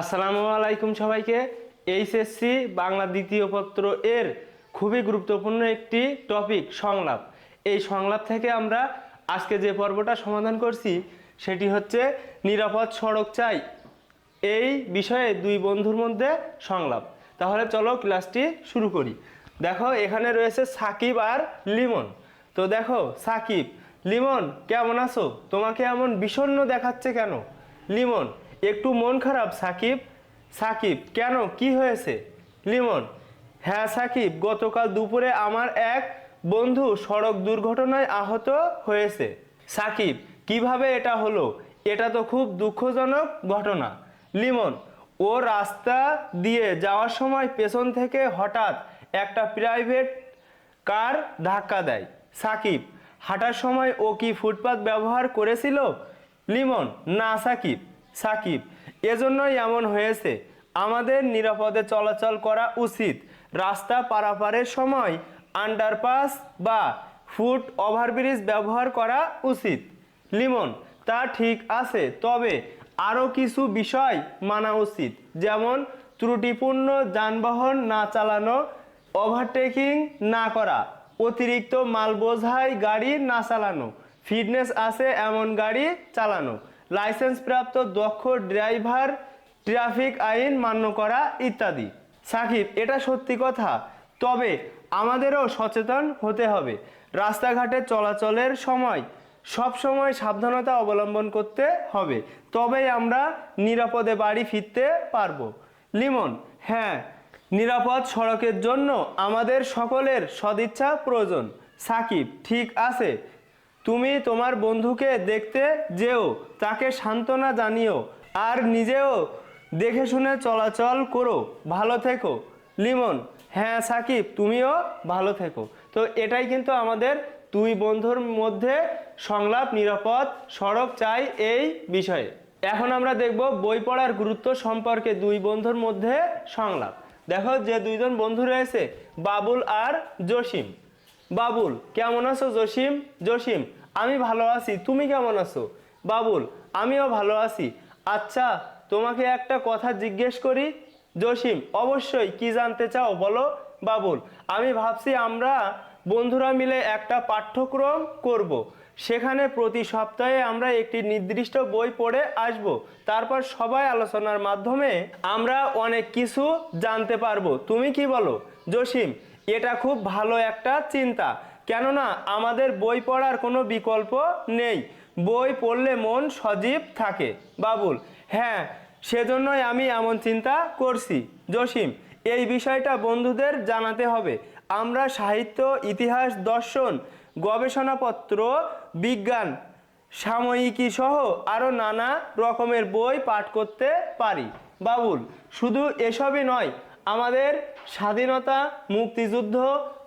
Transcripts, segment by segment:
আসসালামু আলাইকুম সবাইকে। এইচএসসি বাংলা দ্বিতীয় পত্র এর খুবই গুরুত্বপূর্ণ একটি টপিক, সংলাপ। এই সংলাপ থেকে আমরা আজকে যে পর্বটা সমাধান করছি, সেটি হচ্ছে নিরাপদ সড়ক চাই। এই বিষয়ে দুই বন্ধুর মধ্যে সংলাপ। তাহলে চলো ক্লাসটি শুরু করি। দেখো, এখানে রয়েছে সাকিব আর লিমন। তো দেখো, সাকিব, লিমন, কেমন আছো? তোমাকে এমন বিষণ্ণ দেখাচ্ছে কেন? লিমন একটু মন খারাপ, সাকিব? সাকিব, কেন? কি হয়েছে? লিমন হ্যাঁ সাকিব, গতকাল দুপুরে আমার এক বন্ধু সড়ক দুর্ঘটনায় আহত হয়েছে। সাকিব, কীভাবে এটা হলো? এটা তো খুব দুঃখজনক ঘটনা। লিমন, ও রাস্তা দিয়ে যাওয়ার সময় পেছন থেকে হঠাৎ একটা প্রাইভেট কার ধাক্কা দেয়। সাকিব, হাঁটার সময় ও কি ফুটপাত ব্যবহার করেছিল? লিমন, না সাকিব। সাকিব, এজন্যই এমন হয়েছে। আমাদের নিরাপদে চলাচল করা উচিত। রাস্তা পারাপারের সময় আন্ডারপাস বা ফুট ওভারব্রিজ ব্যবহার করা উচিত। লিমন, তা ঠিক আছে, তবে আরও কিছু বিষয় মানা উচিত। যেমন, ত্রুটিপূর্ণ যানবাহন না চালানো, ওভারটেকিং না করা, অতিরিক্ত মাল বোঝাই গাড়ি না চালানো, ফিটনেস আছে এমন গাড়ি চালানো। লাইসেন্স প্রাপ্ত দক্ষ ড্রাইভার, ট্রাফিক আইন মান্য করা ইত্যাদি। সাকিব, এটা সত্যি কথা? তবে আমাদেরও সচেতন হতে হবে। রাস্তাঘাটে চলাচলের সময়, সব সময় সাবধানতা অবলম্বন করতে হবে। তবেই আমরা নিরাপদে বাড়ি ফিরতে পারব। লিমন হ্যাঁ নিরাপদ সড়কের জন্য আমাদের সকলের সদিচ্ছা প্রয়োজন। সাকিব, ঠিক আছে। তুমি তোমার বন্ধুকে দেখতে যেও, তাকে সান্ত্বনা জানিও, আর নিজেও দেখে শুনে চলাচল করো, ভালো থেকো। লিমন হ্যাঁ সাকিব, তুমিও ভালো থেকো। তো এটাই কিন্তু আমাদের দুই বন্ধুর মধ্যে সংলাপ, নিরাপদ সড়ক চাই এই বিষয়ে। এখন আমরা দেখব বই পড়ার গুরুত্ব সম্পর্কে দুই বন্ধুর মধ্যে সংলাপ। দেখো যে দুইজন বন্ধু রয়েছে, বাবুল আর জসিম। বাবুল, কেমন আছো জসিম? জসিম, আমি ভালো আছি, তুমি কেমন আছো? বাবুল, আমিও ভালো আছি। আচ্ছা তোমাকে একটা কথা জিজ্ঞেস করি। জসিম, অবশ্যই কি জানতে চাও বলো? বাবুল, আমি ভাবছি আমরা বন্ধুরা মিলে একটা পাঠ্যক্রম করব। সেখানে প্রতি সপ্তাহে আমরা একটি নির্দিষ্ট বই পড়ে আসব। তারপর সবাই আলোচনার মাধ্যমে আমরা অনেক কিছু জানতে পারব। তুমি কি বলো? জসিম এটা খুব ভালো একটা চিন্তা। কেননা আমাদের বই পড়ার কোনো বিকল্প নেই। বই পড়লে মন সজীব থাকে। বাবুল হ্যাঁ সেজন্যই আমি এমন চিন্তা করছি। জসিম, এই বিষয়টা বন্ধুদের জানাতে হবে। আমরা সাহিত্য, ইতিহাস, দর্শন, গবেষণাপত্র, বিজ্ঞান সাময়িকী সহ আরও নানা রকমের বই পাঠ করতে পারি। বাবুল, শুধু এসবই নয় আমাদের স্বাধীনতা, মুক্তিযুদ্ধ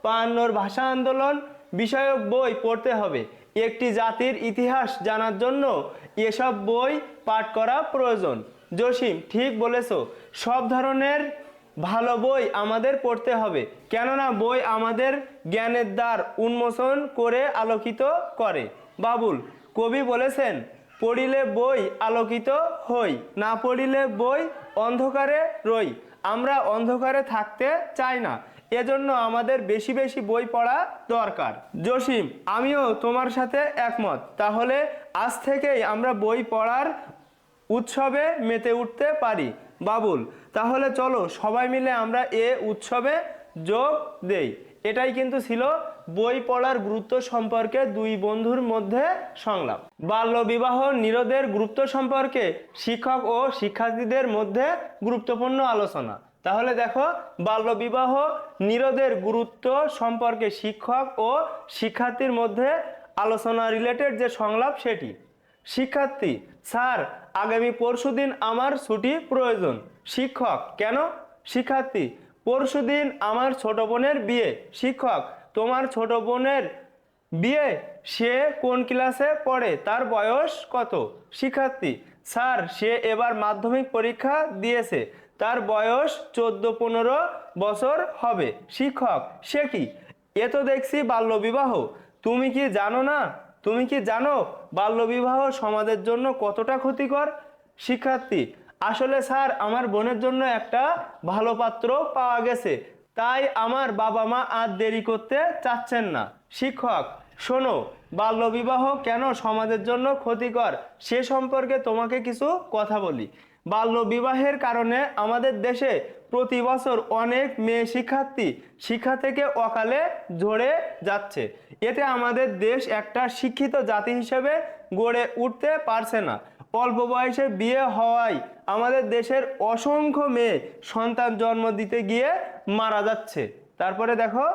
পান্নর ভাষা আন্দোলন বিষয়ক বই পড়তে হবে। একটি জাতির ইতিহাস জানার জন্য এসব বই পাঠ করা প্রয়োজন। জসিম, ঠিক বলেছ, সব ধরনের ভালো বই আমাদের পড়তে হবে, কেননা বই আমাদের জ্ঞানের দ্বার উন্মোচন করে আলোকিত করে। বাবুল, কবি বলেছেন, পড়িলে বই আলোকিত হই, না পড়িলে বই অন্ধকারে রই। আমরা অন্ধকারে থাকতে চাই না। এজন্য আমাদের বেশি বেশি বই পড়া দরকার। জসিম, আমিও তোমার সাথে একমত। তাহলে আজ থেকেই আমরা বই পড়ার উৎসবে মেতে উঠতে পারি। বাবুল, তাহলে চলো সবাই মিলে আমরা এ উৎসবে যোগ দেই। এটাই কিন্তু ছিল বই পড়ার গুরুত্ব সম্পর্কে দুই বন্ধুর মধ্যে সংলাপ। বাল্যবিবাহ নিরোধের গুরুত্ব সম্পর্কে শিক্ষক ও শিক্ষার্থীদের মধ্যে গুরুত্বপূর্ণ আলোচনা। তাহলে দেখো, বাল্যবিবাহ নিরোধের গুরুত্ব সম্পর্কে শিক্ষক ও শিক্ষার্থীর মধ্যে আলোচনা রিলেটেড যে সংলাপ সেটি। শিক্ষার্থী, স্যার, আগামী পরশুদিন আমার ছুটি প্রয়োজন। শিক্ষক, কেন? শিক্ষার্থী পরশুদিন আমার ছোট বোনের বিয়ে। শিক্ষক, তোমার ছোট বোনের বিয়ে, সে কোন ক্লাসে পড়ে? তার বয়স কত? শিক্ষার্থী, স্যার, সে এবার মাধ্যমিক পরীক্ষা দিয়েছে। তার বয়স চোদ্দ পনেরো বছর হবে। শিক্ষক, সে কি? এ তো দেখছি বাল্যবিবাহ। তুমি কি জানো না? তুমি কি জানো বাল্যবিবাহ সমাজের জন্য কতটা ক্ষতিকর? শিক্ষার্থী আসলে স্যার, আমার বোনের জন্য একটা ভালো পাত্র পাওয়া গেছে। তাই আমার বাবা মা আর দেরি করতে চাচ্ছেন না। শিক্ষক, শোনো, বাল্যবিবাহ কেন সমাজের জন্য ক্ষতিকর? সে সম্পর্কে তোমাকে কিছু কথা বলি। বাল্যবিবাহের কারণে আমাদের দেশে প্রতি বছর অনেক মেয়ে শিক্ষার্থী শিক্ষা থেকে অকালে ঝরে যাচ্ছে। এতে আমাদের দেশ একটা শিক্ষিত জাতি হিসেবে গড়ে উঠতে পারছে না। অল্প বয়সে বিয়ে হওয়ায় আমাদের দেশের অসংখ্য মেয়ে সন্তান জন্ম দিতে গিয়ে মারা যাচ্ছে। তারপরে দেখো,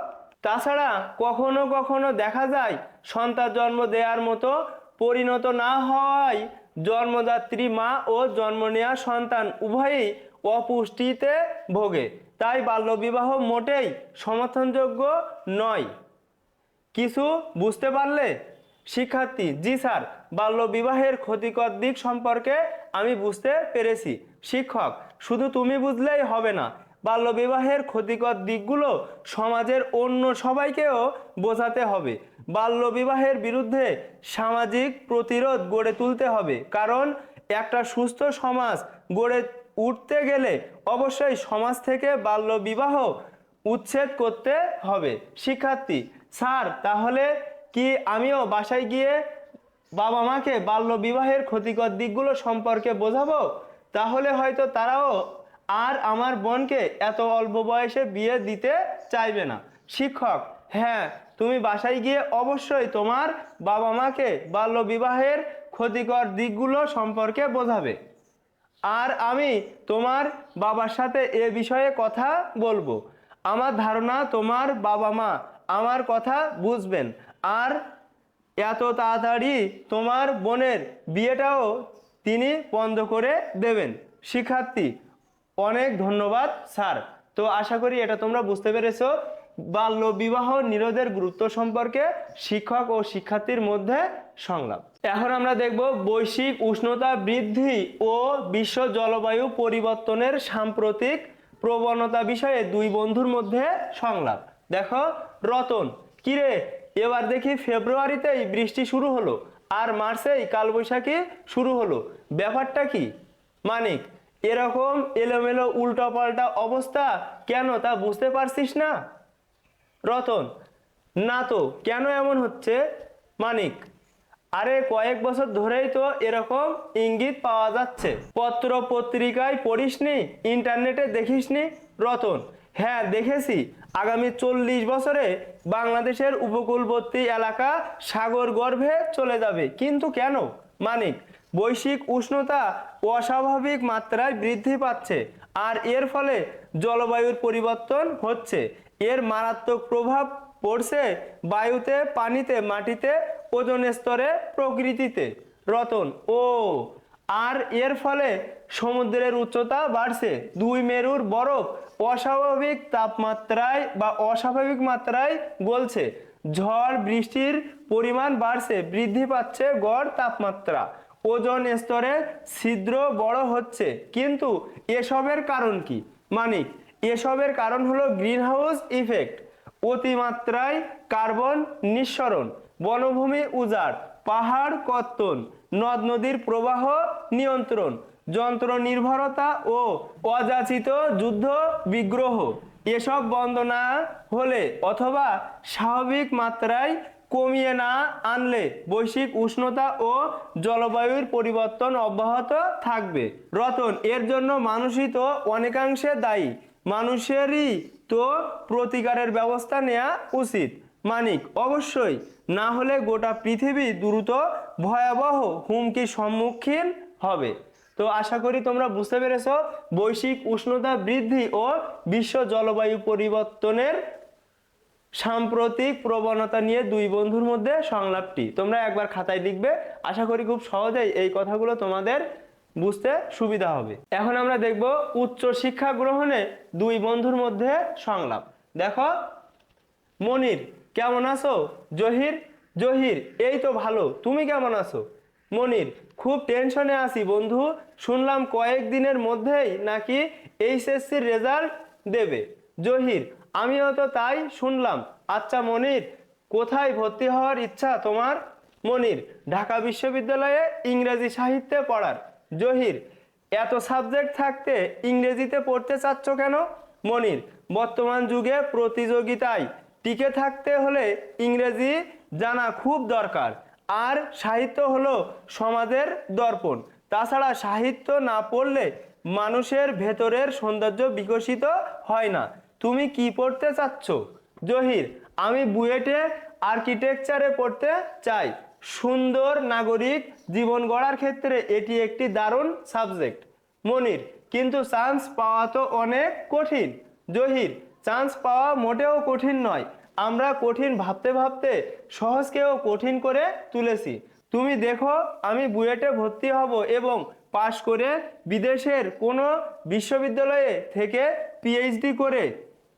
তাছাড়া কখনো কখনো দেখা যায় সন্তান জন্ম দেওয়ার মতো পরিণত না হওয়ায় জন্মদাত্রী মা ও জন্ম নেওয়া সন্তান উভয়ই অপুষ্টিতে ভোগে। তাই বাল্যবিবাহ মোটেই সমর্থনযোগ্য নয়। কিছু বুঝতে পারলে? শিক্ষার্থী, জি স্যার, বাল্যবিবাহের ক্ষতিকর দিক সম্পর্কে আমি বুঝতে পেরেছি। শিক্ষক, শুধু তুমি বুঝলেই হবে না, বাল্যবিবাহের ক্ষতিকর দিকগুলো সমাজের অন্য সবাইকেও বোঝাতে হবে। বাল্যবিবাহের বিরুদ্ধে সামাজিক প্রতিরোধ গড়ে তুলতে হবে, কারণ একটা সুস্থ সমাজ গড়ে উঠতে গেলে অবশ্যই সমাজ থেকে বাল্যবিবাহ উচ্ছেদ করতে হবে। শিক্ষার্থী, স্যার, তাহলে কি আমিও বাসায় গিয়ে বাবা মাকে বাল্য বিবাহের ক্ষতিকর দিকগুলো সম্পর্কে বোঝাবো? তাহলে হয়তো তারাও আর আমার বোনকে এত অল্প বয়সে বিয়ে দিতে চাইবে না। শিক্ষক হ্যাঁ তুমি বাসায় গিয়ে অবশ্যই তোমার বাবা মাকে বাল্য বিবাহের ক্ষতিকর দিকগুলো সম্পর্কে বোঝাবে। আর আমি তোমার বাবার সাথে এ বিষয়ে কথা বলব। আমার ধারণা, তোমার বাবা মা আমার কথা বুঝবেন। আর এত তাড়াতাড়ি তোমার বোনের বিয়েটাও তিনি বন্ধ করে দেবেন। শিক্ষার্থী, অনেক ধন্যবাদ, স্যার। তো আশা করি এটা তোমরা বুঝতে পেরেছ। বাল্য বিবাহ নিরোধের গুরুত্ব সম্পর্কে শিক্ষক ও শিক্ষার্থীর মধ্যে সংলাপ। এখন আমরা দেখব বৈশ্বিক উষ্ণতা বৃদ্ধি ও বিশ্ব জলবায়ু পরিবর্তনের সাম্প্রতিক প্রবণতা বিষয়ে দুই বন্ধুর মধ্যে সংলাপ। দেখো, রতন, কিরে? এবার দেখি ফেব্রুয়ারিতেই বৃষ্টি শুরু হলো আর মার্চেই কালবৈশাখী শুরু হলো। ব্যাপারটা কি? মানিক, এরকম এলোমেলো উল্টোপাল্টা অবস্থা কেন তা বুঝতে পারছিস না? রতন, না তো, কেন এমন হচ্ছে? মানিক, আরে কয়েক বছর ধরেই তো এরকম ইঙ্গিত পাওয়া যাচ্ছে। পত্র পত্রিকায় পড়িসনি, ইন্টারনেটে দেখিসনি? রতন হ্যাঁ দেখেছি। আগামী চল্লিশ বছরে বাংলাদেশের উপকূলবর্তী এলাকা সাগর গর্ভে চলে যাবে। কিন্তু কেন? মানিক, বৈশ্বিক উষ্ণতা অস্বাভাবিক মাত্রায় বৃদ্ধি পাচ্ছে আর এর ফলে জলবায়ুর পরিবর্তন হচ্ছে। এর মারাত্মক প্রভাব পড়ছে বায়ুতে, পানিতে, মাটিতে ওজন স্তরে, প্রকৃতিতে। রতন, ও আর এর ফলে সমুদ্রের উচ্চতা বাড়ছে। দুই মেরুর বরফ অস্বাভাবিক তাপমাত্রায় বা অস্বাভাবিক মাত্রায় গলছে। ঝড় বৃষ্টির পরিমাণ বাড়ছে, বৃদ্ধি পাচ্ছে গড় তাপমাত্রা। ওজন স্তরে ছিদ্র বড় হচ্ছে। কিন্তু এসবের কারণ কি? মানিক এসবের কারণ হলো গ্রিনহাউস ইফেক্ট, অতিমাত্রায় কার্বন নিঃসরণ, বনভূমি উজাড়, পাহাড় কর্তন নদ নদীর প্রবাহ নিয়ন্ত্রণ যন্ত্র নির্ভরতা ও অযাচিত যুদ্ধ বিগ্রহ। এসব বন্ধ না হলে অথবা স্বাভাবিক মাত্রায় কমিয়ে না আনলে বৈশ্বিক উষ্ণতা ও জলবায়ুর পরিবর্তন অব্যাহত থাকবে। রতন, এর জন্য মানুষই তো অনেকাংশে দায়ী। মানুষেরই তো প্রতিকারের ব্যবস্থা নেওয়া উচিত। মানিক, অবশ্যই। না হলে গোটা পৃথিবী দ্রুত ভয়াবহ হুমকির সম্মুখীন হবে। তো আশা করি তোমরা বুঝতে পেরেছ, বৈশ্বিক উষ্ণতা বৃদ্ধি ও বিশ্ব জলবায়ু পরিবর্তনের সাম্প্রতিক প্রবণতা নিয়ে দুই বন্ধুর মধ্যে সংলাপটি। তোমরা একবার খাতায় লিখবে। আশা করি খুব সহজেই এই কথাগুলো তোমাদের বুঝতে সুবিধা হবে। এখন আমরা দেখব উচ্চ শিক্ষা গ্রহণে দুই বন্ধুর মধ্যে সংলাপ। দেখো, মনির কেমন আছো? জহির? জহির, এই তো ভালো। তুমি কেমন আছো? মনির, খুব টেনশনে আছি বন্ধু। শুনলাম কয়েক দিনের মধ্যেই নাকি এইচএসসির রেজাল্ট দেবে। জহির, আমিও তো তাই শুনলাম। আচ্ছা মনির, কোথায় ভর্তি হওয়ার ইচ্ছা তোমার? মনির, ঢাকা বিশ্ববিদ্যালয়ে ইংরেজি সাহিত্যে পড়ার। জহির, এত সাবজেক্ট থাকতে ইংরেজিতে পড়তে চাচ্ছ কেন? মনির, বর্তমান যুগে প্রতিযোগিতায় টিকে থাকতে হলে ইংরেজি জানা খুব দরকার। আর সাহিত্য হলো সমাজের দর্পণ। তাছাড়া সাহিত্য না পড়লে মানুষের ভেতরের সৌন্দর্য বিকশিত হয় না। তুমি কি পড়তে চাচ্ছ? জহির, আমি বুয়েটে আর্কিটেকচারে পড়তে চাই। সুন্দর নাগরিক জীবন গড়ার ক্ষেত্রে এটি একটি দারুণ সাবজেক্ট। মনির, কিন্তু চান্স পাওয়া তো অনেক কঠিন। জহির চান্স পাওয়া মোটেও কঠিন নয়। আমরা কঠিন ভাবতে ভাবতে সহজকেও কঠিন করে তুলেছি। তুমি দেখো, আমি বুয়েটে ভর্তি হব এবং পাশ করে বিদেশের কোনো বিশ্ববিদ্যালয়ে থেকে পিএইচডি করে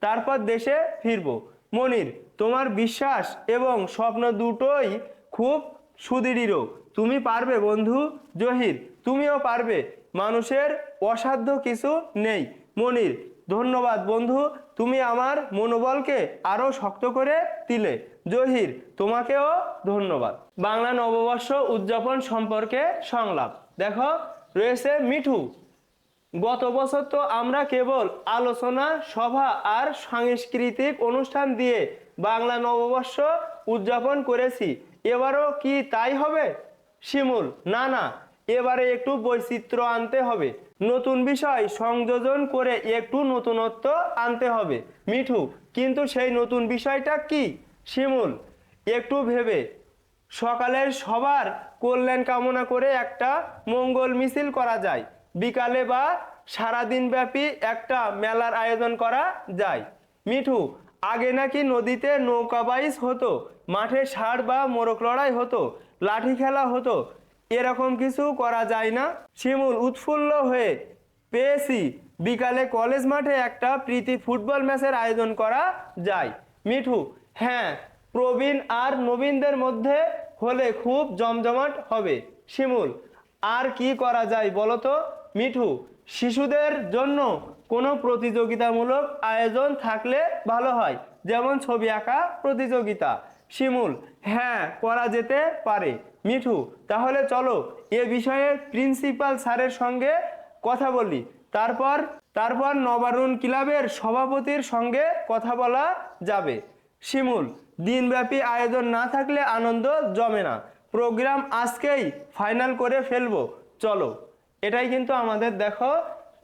তারপর দেশে ফিরব। মনির, তোমার বিশ্বাস এবং স্বপ্ন দুটোই খুব সুদৃঢ়। তুমি পারবে বন্ধু। জহির, তুমিও পারবে। মানুষের অসাধ্য কিছু নেই। মনির, ধন্যবাদ বন্ধু। তুমি আমার মনোবলকে আরও শক্ত করে দিলে। জহির, তোমাকেও ধন্যবাদ। বাংলা নববর্ষ উদযাপন সম্পর্কে সংলাপ। দেখো, রয়েছে মিঠু। গত বছর তো আমরা কেবল আলোচনা, সভা আর সাংস্কৃতিক অনুষ্ঠান দিয়ে বাংলা নববর্ষ উদযাপন করেছি। এবারও কি তাই হবে? শিমুল, না না, এবারে একটু বৈচিত্র্য আনতে হবে। নতুন বিষয় সংযোজন করে একটু নতুনত্ব আনতে হবে। মিঠু, কিন্তু সেই নতুন বিষয়টা কি? শিমুল, একটু ভেবে। সকালের সবার কল্যাণ কামনা করে একটা মঙ্গল মিছিল করা যায়। বিকালে বা সারাদিন ব্যাপী একটা মেলার আয়োজন করা যায়। মিঠু, আগে নাকি নদীতে নৌকা বাইস হতো, মাঠে ষাড় বা মোরক লড়াই হতো, লাঠি খেলা হতো এরকম কিছু করা যায় না। শিমুল, উৎফুল্ল হয়ে পেয়েছি। বিকালে কলেজ মাঠে একটা প্রীতি ফুটবল ম্যাচের আয়োজন করা যায়। মিঠু হ্যাঁ প্রবীণ আর নবীনদের মধ্যে হলে খুব জমজমাট হবে। শিমুল, আর কি করা যায় বলো তো? মিঠু, শিশুদের জন্য কোনো প্রতিযোগিতামূলক আয়োজন থাকলে ভালো হয়। যেমন ছবি আঁকা প্রতিযোগিতা। শিমুল হ্যাঁ করা যেতে পারে। মিঠু, তাহলে চলো এ বিষয়ে প্রিন্সিপাল স্যারের সঙ্গে কথা বলি। তারপর তারপর নবারুণ ক্লাবের সভাপতির সঙ্গে কথা বলা যাবে। শিমুল, দিনব্যাপী আয়োজন না থাকলে আনন্দ জমে না। প্রোগ্রাম আজকেই ফাইনাল করে ফেলব। চলো, এটাই কিন্তু আমাদের দেখো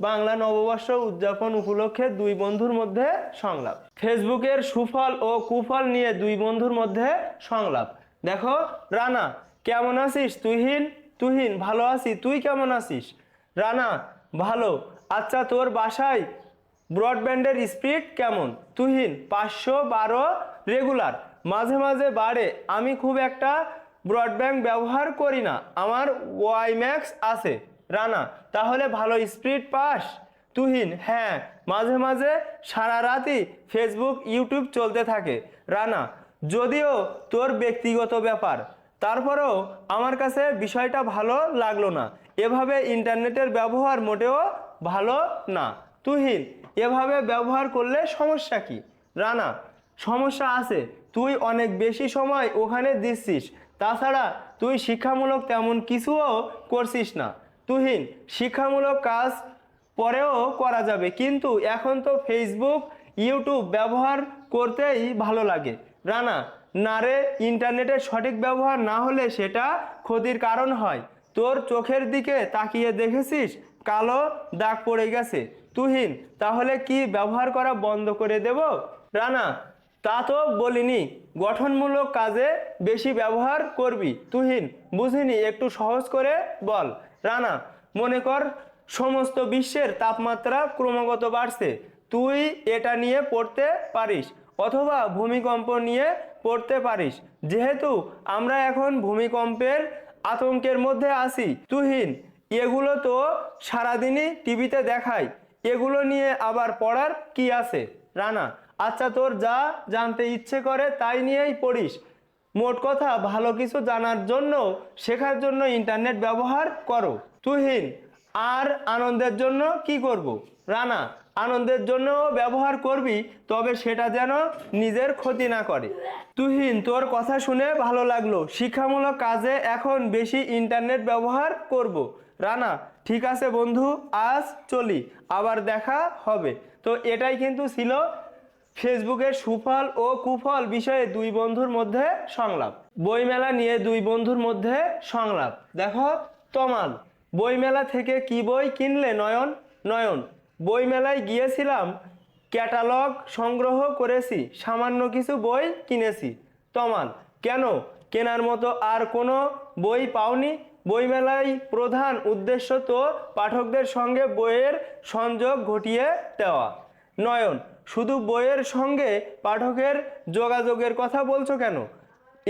বাংলা নববর্ষ উদযাপন উপলক্ষে দুই বন্ধুর মধ্যে সংলাপ। ফেসবুকের সুফল ও কুফল নিয়ে দুই বন্ধুর মধ্যে সংলাপ। দেখো, রানা কেমন আছিস? তুহিন? তুহিন, ভালো আছি। তুই কেমন আছিস? রানা, ভালো। আচ্ছা তোর বাসায় ব্রডব্যান্ডের স্পিড কেমন? তুহিন, পাঁচশো বারো রেগুলার। মাঝে মাঝে বাড়ে। আমি খুব একটা ব্রডব্যান্ড ব্যবহার করি না। আমার ওয়াইম্যাক্স আছে। রানা, তাহলে ভালো স্পিড পাস? তুহিন হ্যাঁ। মাঝে মাঝে সারা রাতই ফেসবুক, ইউটিউব চলতে থাকে। রানা, যদিও তোর ব্যক্তিগত ব্যাপার তারপরেও আমার কাছে বিষয়টা ভালো লাগল না। এভাবে ইন্টারনেটের ব্যবহার মোটেও ভালো না। তুহিন, এভাবে ব্যবহার করলে সমস্যা কি? রানা, সমস্যা আছে। তুই অনেক বেশি সময় ওখানে দিচ্ছিস। তাছাড়া তুই শিক্ষামূলক তেমন কিছুও করছিস না। তুহিন, শিক্ষামূলক কাজ পরেও করা যাবে, কিন্তু এখন তো ফেসবুক ইউটিউব ব্যবহার করতেই ভালো লাগে। রানা না রে ইন্টারনেটের সঠিক ব্যবহার না হলে সেটা ক্ষতির কারণ হয়। তোর চোখের দিকে তাকিয়ে দেখেছিস? কালো দাগ পড়ে গেছে। তুহিন, তাহলে কি ব্যবহার করা বন্ধ করে দেব? রানা, তা তো বলিনি। গঠনমূলক কাজে বেশি ব্যবহার করবি। তুহিন, বুঝিনি, একটু সহজ করে বল। রানা, মনে কর, সমস্ত বিশ্বের তাপমাত্রা ক্রমাগত বাড়ছে। তুই এটা নিয়ে পড়তে পারিস। অথবা ভূমিকম্প নিয়ে পড়তে পারিস। যেহেতু আমরা এখন ভূমিকম্পের আতঙ্কের মধ্যে আছি। তুহিন, এগুলো তো সারাদিনই টিভিতে দেখায়। এগুলো নিয়ে আবার পড়ার কি আছে? রানা আচ্ছা তোর যা জানতে ইচ্ছে করে তাই নিয়েই পড়িস। মোট কথা ভালো কিছু জানার জন্য, শেখার জন্য ইন্টারনেট ব্যবহার করো। তুহিন, আর আনন্দের জন্য কি করব? রানা, আনন্দের জন্য ব্যবহার করবি, তবে সেটা যেন নিজের ক্ষতি না করে। তুহিন, তোর কথা শুনে ভালো লাগল। শিক্ষামূলক কাজে এখন বেশি ইন্টারনেট ব্যবহার করব। রানা, ঠিক আছে বন্ধু, আজ চলি, আবার দেখা হবে। তো এটাই কিন্তু ছিল ফেসবুকের সুফল ও কুফল বিষয়ে দুই বন্ধুর মধ্যে সংলাপ। বইমেলা নিয়ে দুই বন্ধুর মধ্যে সংলাপ। দেখো, তমাল, বইমেলা থেকে কি বই কিনলে নয়ন? নয়ন। বইমেলায় গিয়েছিলাম, ক্যাটালগ সংগ্রহ করেছি, সামান্য কিছু বই কিনেছি। তমাল, কেন? কেনার মতো আর কোনো বই পাওনি। বইমেলায় প্রধান উদ্দেশ্য তো পাঠকদের সঙ্গে বইয়ের সংযোগ ঘটিয়ে দেওয়া। নয়ন, শুধু বইয়ের সঙ্গে পাঠকের যোগাযোগের কথা বলছো কেন?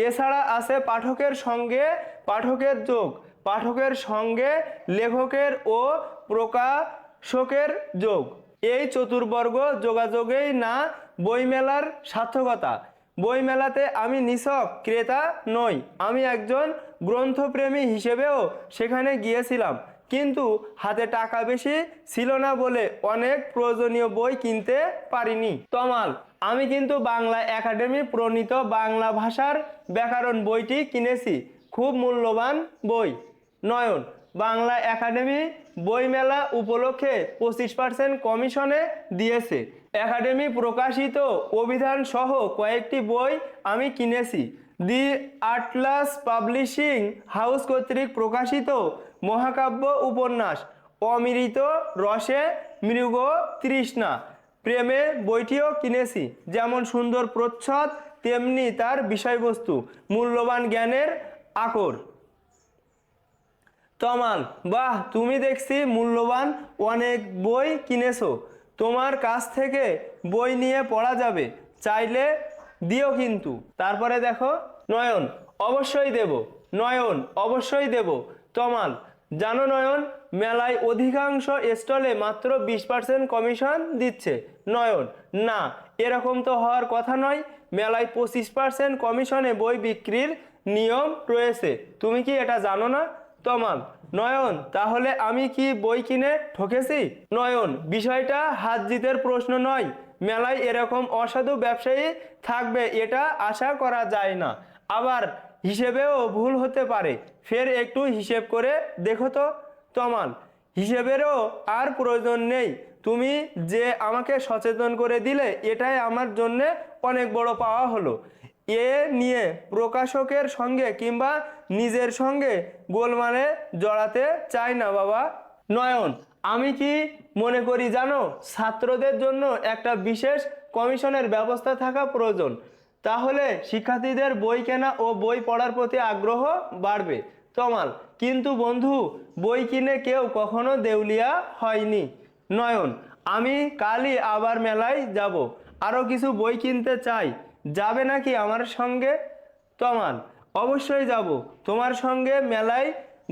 এছাড়া আছে পাঠকের সঙ্গে পাঠকের যোগ, পাঠকের সঙ্গে লেখকের ও প্রকাশকের যোগ। এই চতুর্বর্গ যোগাযোগেই না বইমেলার সার্থকতা। বইমেলাতে আমি নিছক ক্রেতা নই, আমি একজন গ্রন্থপ্রেমী হিসেবেও সেখানে গিয়েছিলাম। কিন্তু হাতে টাকা বেশি ছিল না বলে অনেক প্রয়োজনীয় বই কিনতে পারিনি। তমাল, আমি কিন্তু বাংলা একাডেমি প্রণীত বাংলা ভাষার ব্যাকরণ বইটি কিনেছি, খুব মূল্যবান বই। নয়ন, বাংলা একাডেমি বইমেলা উপলক্ষে পঁচিশ পার্সেন্ট কমিশনে দিয়েছে। একাডেমি প্রকাশিত অভিধান সহ কয়েকটি বই আমি কিনেছি। দি আটলাস পাবলিশিং হাউস কর্তৃক প্রকাশিত মহাকাব্য উপন্যাস, অমৃত রসে মৃগ তৃষ্ণা। প্রেমে বইটিও কিনেছি। যেমন সুন্দর প্রচ্ছদ, তেমনি তার বিষয়বস্তু, মূল্যবান জ্ঞানের আকর। তমাল, বাহ, তুমি দেখছি মূল্যবান অনেক বই কিনেছো। তোমার কাছ থেকে বই নিয়ে পড়া যাবে, চাইলে দিও কিন্তু। তারপরে দেখো, নয়ন, অবশ্যই দেব। নয়ন, অবশ্যই দেব। তমাল, জানো নয়ন, মেলায় অধিকাংশ স্টলে মাত্র বিশ পার্সেন্ট কমিশন দিচ্ছে। নয়ন, না, এরকম তো হওয়ার কথা নয়। মেলায় পঁচিশ পার্সেন্ট কমিশনে বই বিক্রির নিয়ম রয়েছে। তুমি কি এটা জানো না? তমাল নয়ন, তাহলে আমি কি বই কিনে ঠকেছি? নয়ন, বিষয়টা হাত জিতের প্রশ্ন নয়। মেলায় এরকম অসাধু ব্যবসায়ী থাকবে, এটা আশা করা যায় না। আবার হিসেবেও ভুল হতে পারে। ফের একটু হিসেব করে দেখো তো, তমাল। হিসেবেরও আর প্রয়োজন নেই। তুমি যে আমাকে সচেতন করে দিলে, এটাই আমার জন্যে অনেক বড় পাওয়া হলো। এ নিয়ে প্রকাশকের সঙ্গে কিংবা নিজের সঙ্গে গোলমালে জড়াতে চাই না বাবা। নয়ন, আমি কি মনে করি জানো, ছাত্রদের জন্য একটা বিশেষ কমিশনের ব্যবস্থা থাকা প্রয়োজন। তাহলে শিক্ষার্থীদের বই কেনা ও বই পড়ার প্রতি আগ্রহ বাড়বে। তমাল, কিন্তু বন্ধু, বই কিনে কেউ কখনো দেউলিয়া হয়নি। নয়ন, আমি কালই আবার মেলায় যাব। আরও কিছু বই কিনতে চাই। যাবে নাকি আমার সঙ্গে? তমাল, অবশ্যই যাব। তোমার সঙ্গে মেলায়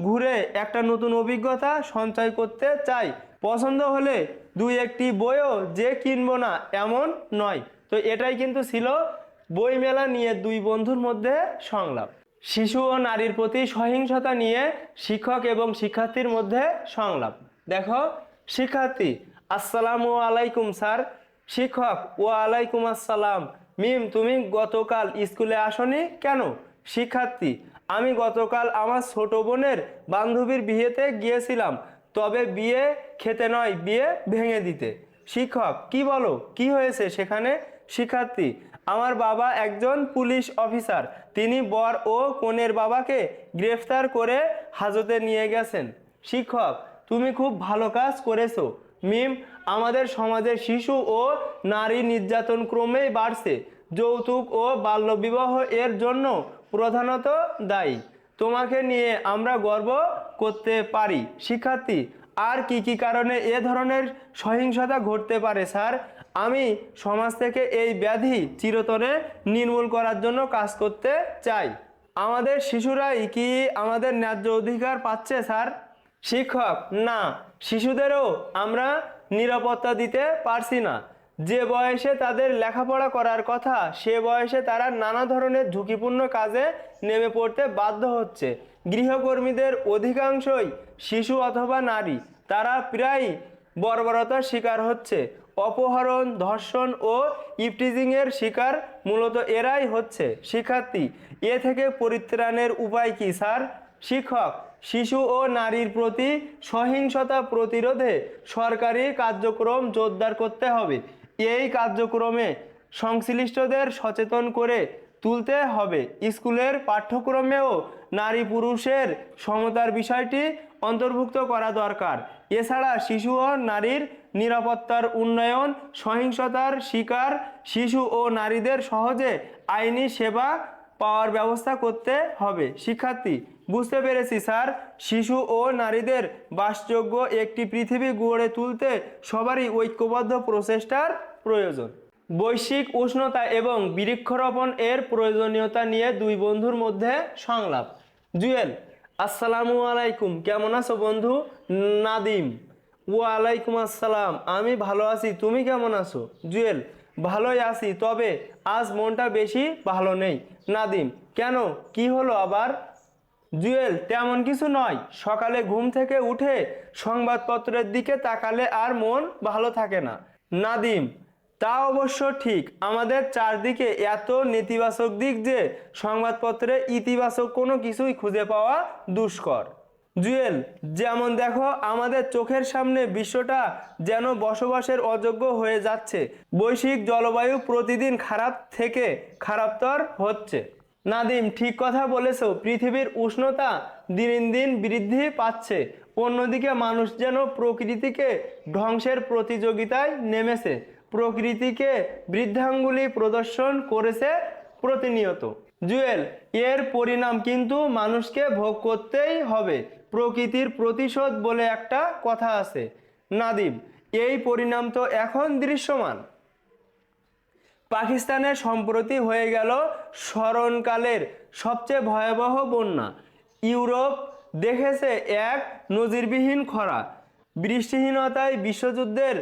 ঘুরে একটা নতুন অভিজ্ঞতা সঞ্চয় করতে চাই। পছন্দ হলে দুই একটি বইও যে কিনবো না এমন নয়। তো এটাই কিন্তু ছিল বই মেলা নিয়ে দুই বন্ধুর মধ্যে সংলাপ। শিশু ও নারীর প্রতি সহিংসতা নিয়ে শিক্ষক এবং শিক্ষার্থীর মধ্যে সংলাপ। দেখো, শিক্ষার্থী, আসসালামু আলাইকুম স্যার। শিক্ষক ও আলাইকুম আসসালাম। মিম, তুমি গতকাল স্কুলে আসনি কেন? শিক্ষার্থী, আমি গতকাল আমার ছোট বোনের বান্ধবীর বিয়েতে গিয়েছিলাম, তবে বিয়ে খেতে নয়, বিয়ে ভেঙে দিতে। শিক্ষক, কি বলো? কি হয়েছে সেখানে? শিক্ষার্থী, আমার বাবা একজন পুলিশ অফিসার, তিনি বর ও কনের বাবাকে গ্রেফতার করে হাজতে নিয়ে গেছেন। শিক্ষক, তুমি খুব ভালো কাজ করেছ মিম, আমাদের সমাজে শিশু ও নারী নির্যাতন ক্রমেই বাড়ছে। যৌতুক ও বাল্যবিবাহ এর জন্য প্রধানত দায়ী। তোমাকে নিয়ে আমরা গর্ব করতে পারি। শিক্ষার্থী, আর কি কি কারণে এ ধরনের সহিংসতা ঘটতে পারে, স্যার? আমি সমাজ থেকে এই ব্যাধি চিরতরে নির্মূল করার জন্য কাজ করতে চাই। আমাদের শিশুরাই কি আমাদের ন্যায্য অধিকার পাচ্ছে, স্যার? শিক্ষক, না শিশুদেরও আমরা নিরাপত্তা দিতে পারছি না। যে বয়সে তাদের লেখাপড়া করার কথা, সে বয়সে তারা নানা ধরনের ঝুঁকিপূর্ণ কাজে নেমে পড়তে বাধ্য হচ্ছে। গৃহকর্মীদের অধিকাংশই শিশু অথবা নারী, তারা প্রায় বর্বরতার শিকার হচ্ছে। অপহরণ, ধর্ষণ ও ইপটিজিংয়ের শিকার মূলত এরাই হচ্ছে। শিক্ষার্থী, এ থেকে পরিত্রাণের উপায় কি, স্যার? শিক্ষক, শিশু ও নারীর প্রতি সহিংসতা প্রতিরোধে সরকারি কার্যক্রম জোরদার করতে হবে। এই কার্যক্রমে সংশ্লিষ্টদের সচেতন করে তুলতে হবে। স্কুলের পাঠ্যক্রমেও নারী পুরুষের সমতার বিষয়টি অন্তর্ভুক্ত করা দরকার। এছাড়া শিশু ও নারীর নিরাপত্তার উন্নয়ন, সহিংসতার শিকার শিশু ও নারীদের সহজে আইনি সেবা পাওয়ার ব্যবস্থা করতে হবে। শিক্ষার্থী বুঝতে পেরেছি, স্যার। শিশু ও নারীদের বাসযোগ্য একটি পৃথিবী গড়ে তুলতে সবারই ঐক্যবদ্ধ প্রচেষ্টার প্রয়োজন। বৈশ্বিক উষ্ণতা এবং বৃক্ষরোপণ এর প্রয়োজনীয়তা নিয়ে দুই বন্ধুর মধ্যে সংলাপ। জুয়েল, আসসালামু আলাইকুম। কেমন আছো বন্ধু? নাদিম, ওয়ালাইকুম আসসালাম। আমি ভালো আছি, তুমি কেমন আছো? জুয়েল, ভালোই আছি, তবে আজ মনটা বেশি ভালো নেই। নাদিম, কেন? কি হলো আবার? জুয়েল, তেমন কিছু নয়। সকালে ঘুম থেকে উঠে সংবাদপত্রের দিকে তাকালে আর মন ভালো থাকে না। নাদিম, তা অবশ্য ঠিক। আমাদের চারদিকে এত নেতিবাচক দিক যে সংবাদপত্রে ইতিবাচক কোনো কিছুই খুঁজে পাওয়া দুষ্কর। জুয়েল, যেমন দেখো, আমাদের চোখের সামনে বিশ্বটা যেন বসবাসের অযোগ্য হয়ে যাচ্ছে। বৈশ্বিক জলবায়ু প্রতিদিন খারাপ থেকে খারাপতর হচ্ছে। নাদিম, ঠিক কথা বলেছ, পৃথিবীর উষ্ণতা দিন দিন বৃদ্ধি পাচ্ছে। অন্যদিকে মানুষ যেন প্রকৃতিকে ধ্বংসের প্রতিযোগিতায় নেমেছে। প্রকৃতিকে বৃদ্ধাঙ্গুলি প্রদর্শন করেছে প্রতিনিয়ত। জুয়েল, এর পরিণাম কিন্তু মানুষকে ভোগ করতেই হবে। প্রকৃতির প্রতিশোধ বলে একটা কথা আছে। নাদিম, এই পরিণাম তো এখন দৃশ্যমান। পাকিস্তানের সম্প্রতি হয়ে গেল স্মরণকালের সবচেয়ে ভয়াবহ বন্যা। ইউরোপ দেখেছে এক নজিরবিহীন খরা। বৃষ্টিহীনতায় বিশ্বযুদ্ধের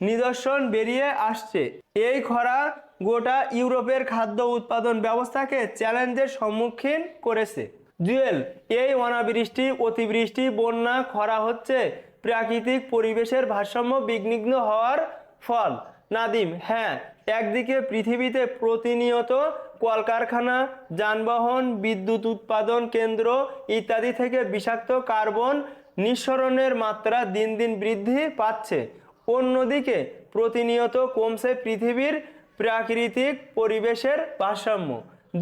নিদর্শন বেরিয়ে আসছে। এই খরা গোটা ইউরোপের খাদ্য উৎপাদন ব্যবস্থাকে চ্যালেঞ্জের সম্মুখীন করেছে। জুয়েল, এই অনাবৃষ্টি, অতিবৃষ্টি, বন্যা, খরা হচ্ছে প্রাকৃতিক পরিবেশের ভারসাম্য বিঘ্নিত হওয়ার ফল। নাদিম হ্যাঁ একদিকে পৃথিবীতে প্রতিনিয়ত কলকারখানা, যানবাহন, বিদ্যুৎ উৎপাদন কেন্দ্র ইত্যাদি থেকে বিষাক্ত কার্বন নিঃসরণের মাত্রা দিন দিন বৃদ্ধি পাচ্ছে। অন্যদিকে প্রতিনিয়ত কমছে পৃথিবীর প্রাকৃতিক পরিবেশের ভারসাম্য।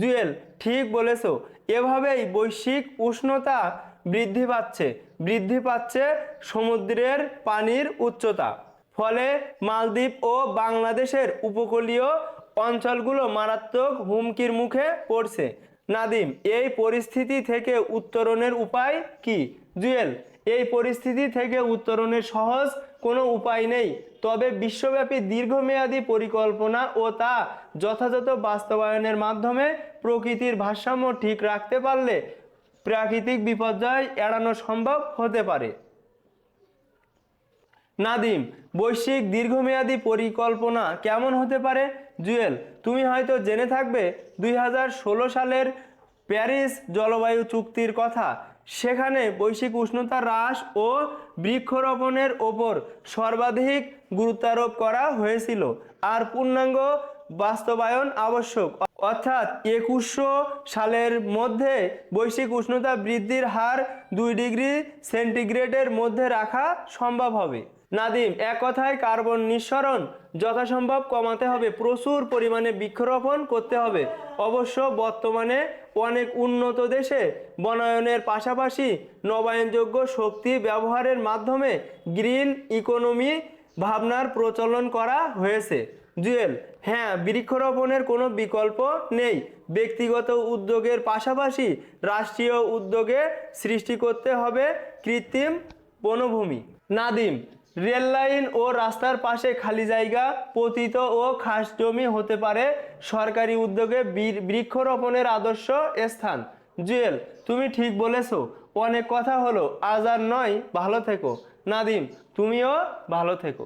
জুয়েল, ঠিক বলেছ, এভাবেই বৈশ্বিক উষ্ণতা বৃদ্ধি পাচ্ছে। বৃদ্ধি পাচ্ছে সমুদ্রের পানির উচ্চতা। ফলে মালদ্বীপ ও বাংলাদেশের উপকূলীয় অঞ্চলগুলো মারাত্মক হুমকির মুখে পড়ছে। নাদিম, এই পরিস্থিতি থেকে উত্তরণের উপায় কি? জুয়েল, এই পরিস্থিতি থেকে উত্তরণের সহজ কোনো উপায় নেই। তবে বিশ্বব্যাপী দীর্ঘমেয়াদী পরিকল্পনা ও তা যথাযথ বাস্তবায়নের মাধ্যমে প্রকৃতির ভারসাম্য ঠিক রাখতে পারলে প্রাকৃতিক বিপর্যয় এড়ানো সম্ভব হতে পারে। নাদিম, বৈশ্বিক দীর্ঘমেয়াদী পরিকল্পনা কেমন হতে পারে? জুয়েল, তুমি হয়তো জেনে থাকবে, দুই হাজার ষোলো সালের প্যারিস জলবায়ু চুক্তির কথা। সেখানে বৈশ্বিক উষ্ণতা হ্রাস ও বৃক্ষরোপণের ওপর সর্বাধিক গুরুত্বারোপ করা হয়েছিল। আর পূর্ণাঙ্গ বাস্তবায়ন আবশ্যক। অর্থাৎ একুশশো সালের মধ্যে বৈশ্বিক উষ্ণতা বৃদ্ধির হার দুই ডিগ্রি সেন্টিগ্রেডের মধ্যে রাখা সম্ভব হবে। নাদিম, এক কথায় কার্বন নিঃসরণ যথাসম্ভব কমাতে হবে। প্রচুর পরিমাণে বৃক্ষরোপণ করতে হবে। অবশ্য বর্তমানে অনেক উন্নত দেশে বনায়নের পাশাপাশি নবায়নযোগ্য শক্তি ব্যবহারের মাধ্যমে গ্রিন ইকোনমি ভাবনার প্রচলন করা হয়েছে। জুয়েল হ্যাঁ বৃক্ষরোপণের কোনো বিকল্প নেই। ব্যক্তিগত উদ্যোগের পাশাপাশি রাষ্ট্রীয় উদ্যোগে সৃষ্টি করতে হবে কৃত্রিম বনভূমি। নাদিম রেল লাইন ও রাস্তার পাশে খালি জায়গা, পতিত ও খাস জমি হতে পারে। সরকারি উদ্যোগে বৃক্ষরোপণের আদর্শ স্থান। জুয়েল, তুমি ঠিক বলেছ। অনেক কথা হলো, আজ আর নয়, ভালো থেকো। নাদিম, তুমিও ভালো থেকো।